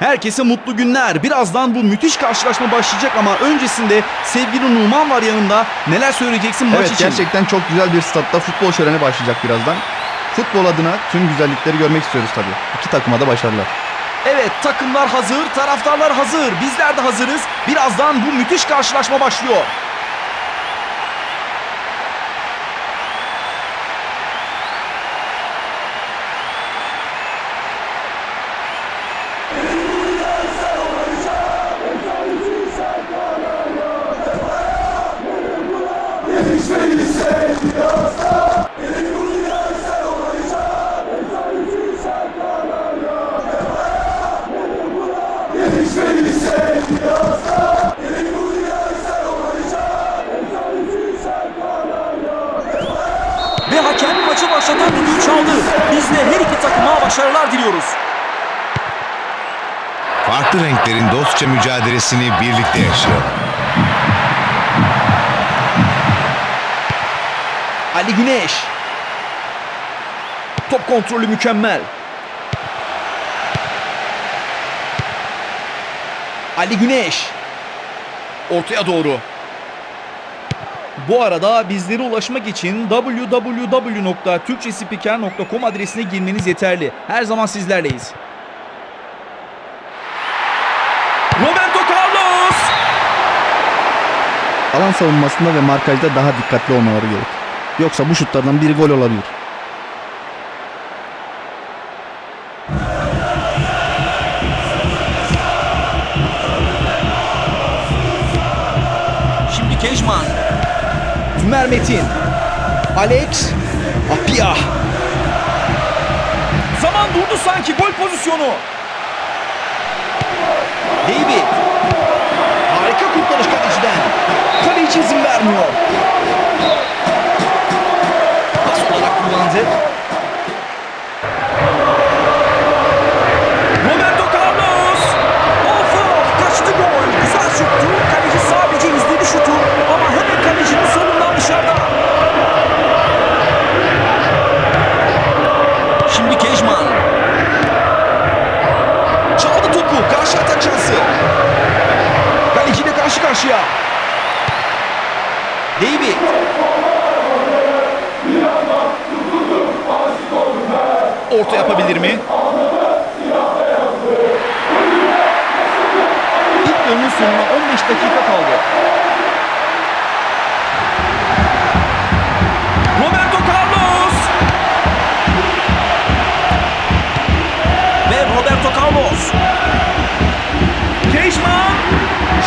Herkese mutlu günler. Birazdan bu müthiş karşılaşma başlayacak ama öncesinde sevgili Numan var yanımda. Neler söyleyeceksin maç Evet için? gerçekten çok güzel bir statta futbol şöleni başlayacak birazdan. Futbol adına tüm güzellikleri görmek istiyoruz tabii. İki takıma da başarılar. Evet takımlar hazır, taraftarlar hazır. Bizler de hazırız. Birazdan bu müthiş karşılaşma başlıyor. De her iki takıma başarılar diliyoruz. Farklı renklerin dostça mücadelesini birlikte yaşayalım. Ali Güneş. Top kontrolü mükemmel. Ali Güneş. Ortaya doğru. Bu arada bizlere ulaşmak için www.türkçespiker.com adresine girmeniz yeterli. Her zaman sizlerleyiz. Roberto Carlos! Alan savunmasında ve markajda daha dikkatli olmaları gerek. Yoksa bu şutlardan biri gol olabilir. Şimdi Kejman. Tümer Metin. Alex. Apia. Zaman durdu sanki gol pozisyonu. David. Harika kurtarış kaleciden. Kaleci izin vermiyor. Pas olarak kullandı. Karşıya. David. Orta yapabilir mi? İlk yarının sonuna 15 dakika kaldı. Roberto Carlos. Ve Roberto Carlos. Keşman.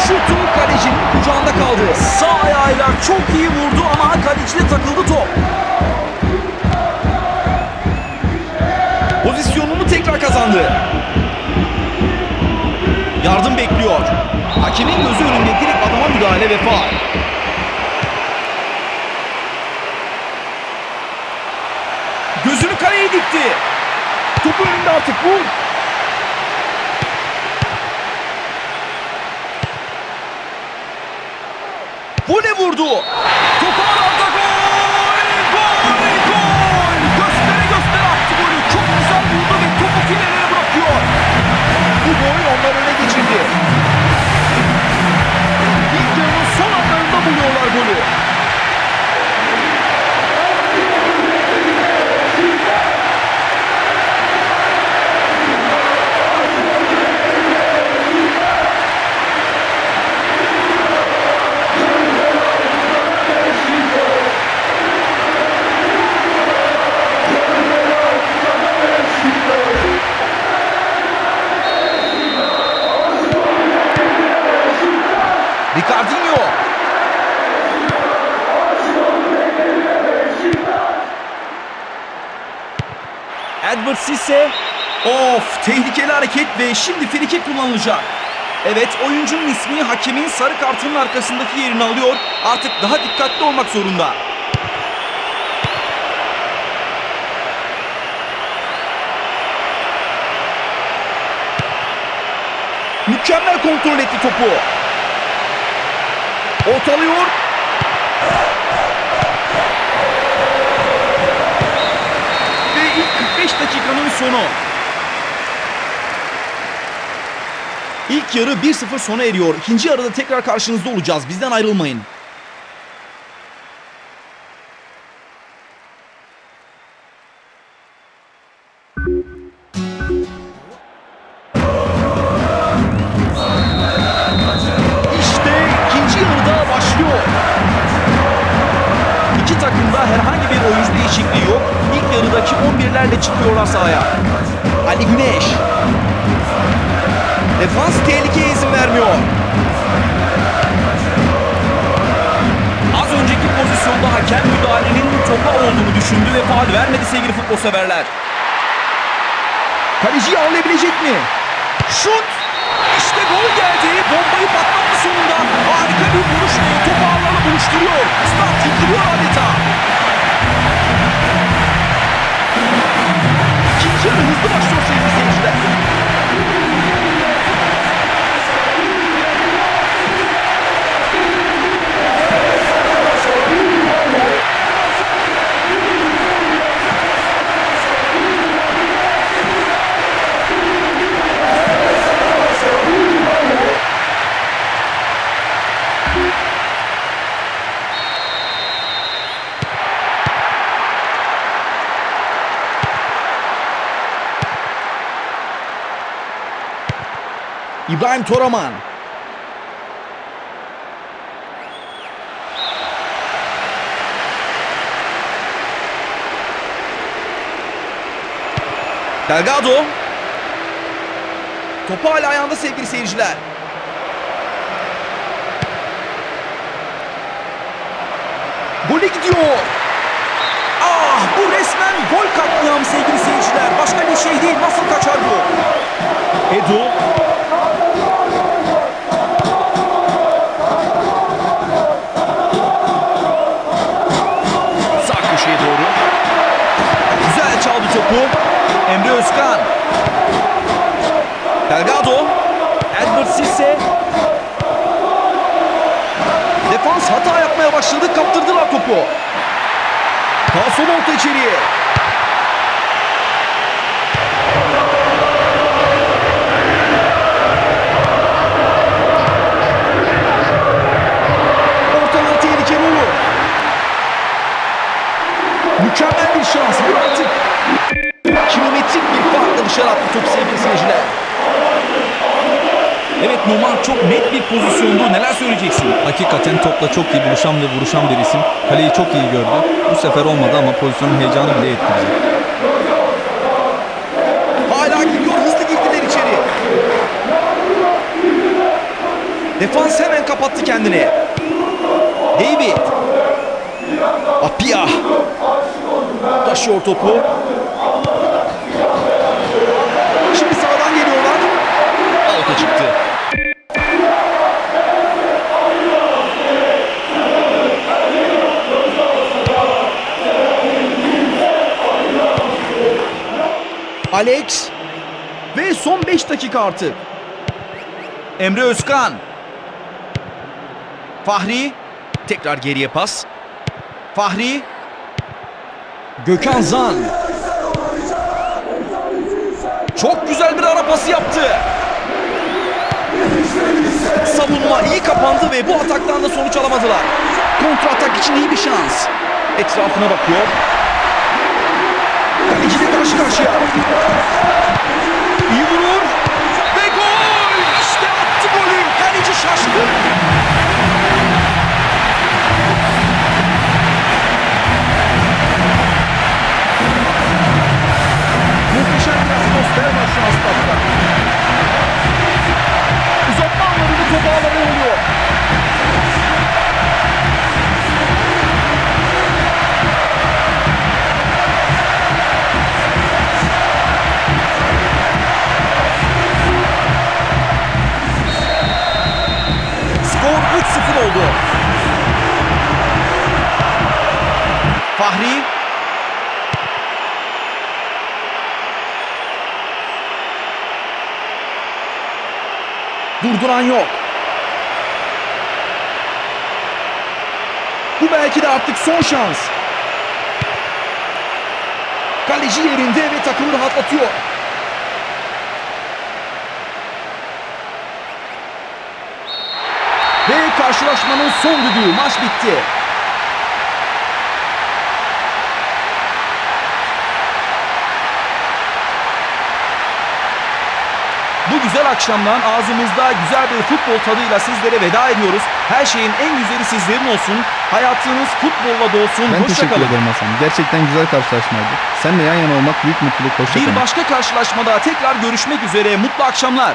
Şutu kalecinin kucağında kaldı. Sağ ayağıyla çok iyi vurdu ama kaleciyle takıldı top. Pozisyonunu tekrar kazandı. Yardım bekliyor. Hakemin gözü önünde direkt adama müdahale ve faul. Gözünü kaleye dikti. Topu önünde artık vur. Bu ne vurdu? Edward Cisse. Of tehlikeli hareket ve şimdi friki kullanılacak. Evet oyuncunun ismi hakemin sarı kartının arkasındaki yerini alıyor. Artık daha dikkatli olmak zorunda. Mükemmel kontrol etti topu. Ortalıyor. Dakikanın sonu. İlk yarı 1-0 sona eriyor. İkinci yarıda tekrar karşınızda olacağız. Bizden ayrılmayın. İki takımda herhangi bir oyuncu değişikliği yok. İlk yarıdaki 11'lerle çıkıyorlar sahaya. Ali Güneş. Defans tehlikeye izin vermiyor. Az önceki pozisyonda hakem müdahalenin topa olduğunu düşündü ve faul vermedi sevgili futbol severler. Kaleciyi ağlayabilecek mi? Şut! İşte gol geldi. Bombayı patlattı sonunda. Harika bir vuruş ve Storjord! Start Jorvita! İbrahim Toraman. Delgado. Topu hala ayağında sevgili seyirciler. Gole gidiyor. Ah bu resmen gol katliamı sevgili seyirciler. Başka bir şey değil. Nasıl kaçar bu? Edu. Başladı. Kaptırdılar topu. Paso orta içeriye. Söyleyeceksin? Hakikaten topla çok iyi buluşan ve vuruşan bir isim. Kaleyi çok iyi gördü. Bu sefer olmadı ama pozisyonun heyecanı bile bizi. Hala gidiyor. Hızlı girdiler içeri. Defans hemen kapattı kendini. David. Apia. Taşıyor topu. Alex ve son 5 dakika artık. Emre Özkan. Fahri tekrar geriye pas. Fahri Gökhan Zan. Çok güzel bir ara pası yaptı. Savunma iyi kapandı ve bu ataktan da sonuç alamadılar. Kontra atak için iyi bir şans. Etrafına bakıyor. Durduran yok. Bu belki de artık son şans. Kaleci yerinde ve takımı rahatlatıyor. Ve karşılaşmanın son düdüğü. Maç bitti. Bu güzel akşamdan ağzımızda güzel bir futbol tadıyla sizlere veda ediyoruz. Her şeyin en güzeli sizlerin olsun. Hayatınız futbolla dolsun. Ben teşekkür Hoşçakalın. ederim Hasan. Gerçekten güzel karşılaşmaydı. Seninle yan yana olmak büyük mutluluk. Hoşçakalın. Bir başka karşılaşmada tekrar görüşmek üzere. Mutlu akşamlar.